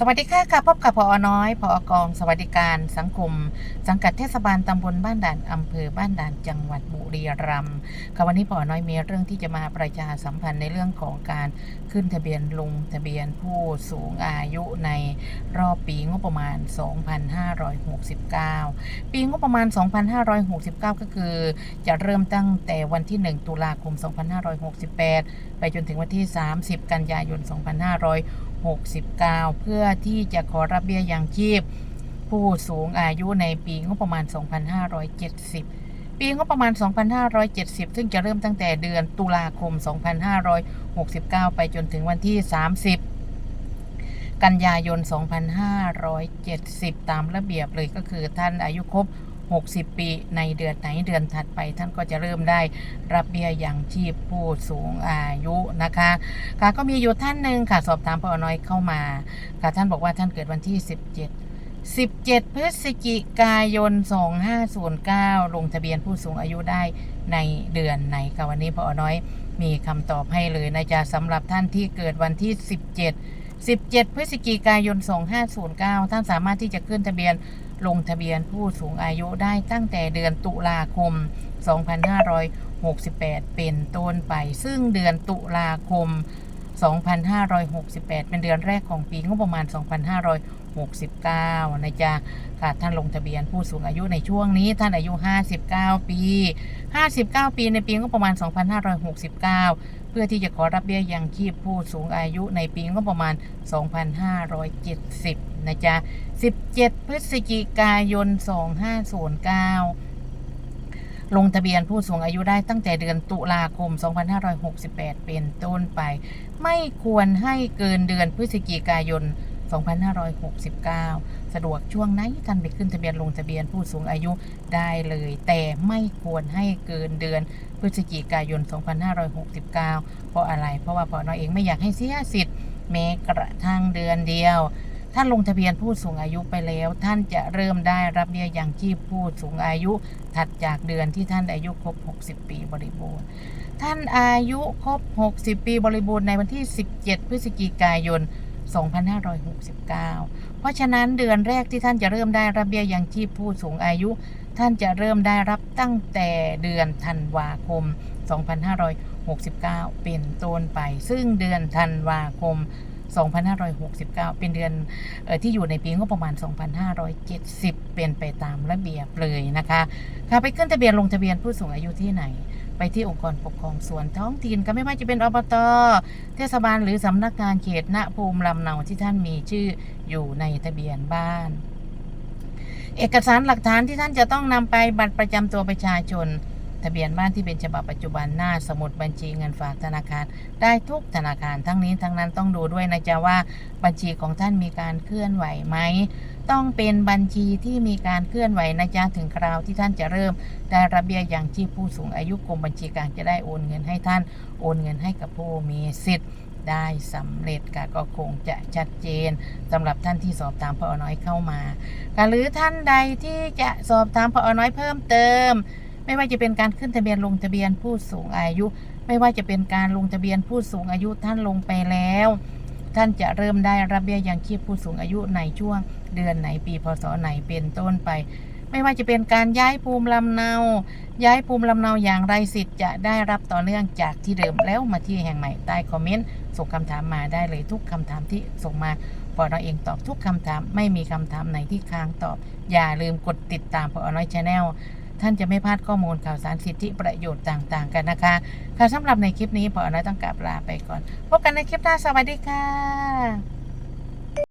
สวัสดีค่ะค่ะพบกับพอน้อยพอกอง สวัสดิการสังคม สังกัดเทศบาลตำบลบ้านด่านอำเภอบ้านด่านจังหวัดบุรีรัมย์ค่ะวันนี้พอน้อยมีเรื่องที่จะมาประชาสัมพันธ์ในเรื่องของการขึ้นทะเบียนลงทะเบียนผู้สูงอายุในรอบปีงบประมาณ 2569 ปีงบประมาณ 2569 ก็คือ จะเริ่มตั้งแต่วันที่ 1 ตุลาคม 2568 ไปจนถึงวันที่ 30 กันยายน 2560 2569 เพื่อที่จะขอรับเบี้ยยังชีพ ผู้สูงอายุในปีงบประมาณ 2570ปีงบประมาณ 2570 ซึ่งจะเริ่มตั้งแต่เดือนตุลาคม 2569 ไปจนถึงวันที่ 30 กันยายน 2570 ตามระเบียบเลยก็คือท่านอายุครบ 60 ปีในเดือนไหนเดือนถัดไป ท่านก็จะเริ่มได้รับเบี้ยยังชีพผู้สูงอายุนะคะ ค่ะก็มีอยู่ท่านหนึ่งค่ะสอบถามพอน้อยเข้ามาค่ะท่านบอกว่าท่านเกิดวันที่ 17 17 พฤศจิกายน 2509 ลงทะเบียนผู้สูงอายุได้ในเดือนไหนคะวันนี้พอน้อยมีคำตอบให้เลยนะจ๊ะสำหรับท่านที่เกิดวันที่ 17 17 พฤศจิกายน 2509 ท่านสามารถที่จะขึ้นทะเบียน ลงทะเบียนผู้สูงอายุได้ตั้งแต่เดือนตุลาคม 2568 เป็นต้นไป ซึ่งเดือนตุลาคม 2568 เป็นเดือนแรกของปีงบประมาณ 2569 นะจ๊ะค่ะท่านลงทะเบียนผู้สูงอายุในช่วงนี้ ท่านอายุ 59 ปี 59 ปีในปีงบประมาณ 2569เพื่อที่จะขอรับเบี้ยยังชีพผู้สูงอายุในปีงบประมาณ 2570 นะจ๊ะ 17 พฤศจิกายน 2509 ลงทะเบียนผู้สูงอายุได้ตั้งแต่เดือนตุลาคม 2568 เป็นต้นไป ไม่ควรให้เกินเดือนพฤศจิกายน 2569 สะดวกช่วงไหนท่านไปขึ้นทะเบียนลงทะเบียนผู้สูงอายุได้เลย แต่ไม่ควรให้เกินเดือนพฤศจิกายน 2569 เพราะอะไร เพราะว่าพอน้อยเองไม่อยากให้เสียสิทธิ์แม้กระทั่งเดือนเดียว ท่านลงทะเบียนผู้สูงอายุไปแล้ว ท่านจะเริ่มได้รับเบี้ยยังชีพผู้สูงอายุ ถัดจากเดือนที่ท่านอายุครบ 60 ปีบริบูรณ์ ท่านอายุครบ 60 ปีบริบูรณ์ในวันที่ 17 พฤศจิกายน 2569 เพราะฉะนั้นเดือนแรกที่ท่านจะเริ่มได้รับเบี้ยยังชีพผู้สูงอายุ ท่านจะเริ่มได้รับตั้งแต่เดือนธันวาคม 2569 เป็นต้นไป ซึ่งเดือนธันวาคม 2569 เป็นเดือนออที่อยู่ในปีงบประมาณ 2570 เป็นไปตามระเบียบเลยนะคะค่ะไปขึ้นทะเบียนลงทะเบียนผู้สูงอายุที่ไหน ไปที่องค์กรปกครองส่วนท้องถิ่นก็ไม่ว่าจะเป็นอบต เทศบาลหรือสำนักงานเขตณภูมิลำเนาที่ท่านมีชื่ออยู่ในทะเบียนบ้าน เอกสารหลักฐานที่ท่านจะต้องนำไปบัตรประจำตัวประชาชน ทะเบียนบ้านที่เป็นฉบับปัจจุบันหน้าสมุดบัญชีเงินฝากธนาคาร ได้ทุกธนาคารทั้งนี้ทั้งนั้นต้องดูด้วยนะจ๊ะว่าบัญชีของท่านมีการเคลื่อนไหวไหมต้องเป็นบัญชีที่มีการเคลื่อนไหวนะจ๊ะถึงคราวที่ท่านจะเริ่มได้รับเบี้ยยังชีพผู้สูงอายุกรมบัญชีกลางจะได้โอนเงินให้ท่านโอนเงินให้กับผู้มีสิทธิ์ได้สำเร็จค่ะก็คงจะชัดเจนสำหรับท่านที่สอบตามพอน้อยเข้ามาหรือท่านใดที่จะสอบตามพอน้อยเพิ่มเติม ไม่ว่าจะเป็นการขึ้นทะเบียนลงทะเบียนผู้สูงอายุ ไม่ว่าจะเป็นการลงทะเบียนผู้สูงอายุท่านลงไปแล้ว ท่านจะเริ่มได้รับเบี้ยยังชีพผู้สูงอายุในช่วงเดือนไหนปีพศไหนเป็นต้นไป ไม่ว่าจะเป็นการย้ายภูมิลำเนา ย้ายภูมิลำเนาอย่างไรสิทธิ์จะได้รับต่อเนื่องจากที่เดิมแล้วมาที่แห่งใหม่ใต้คอมเมนต์ส่งคำถามมาได้เลยทุกคำถามที่ส่งมาพอเราเองตอบทุกคำถามไม่มีคำถามไหนที่ค้างตอบ อย่าลืมกดติดตามพอน้อยชาแนล ท่านจะไม่พลาดข้อมูลข่าวสารสิทธิประโยชน์ต่างๆ กันนะคะค่ะสำหรับในคลิปนี้พอน้อยต้องกลับลาไปก่อน พบกันในคลิปหน้าสวัสดีค่ะ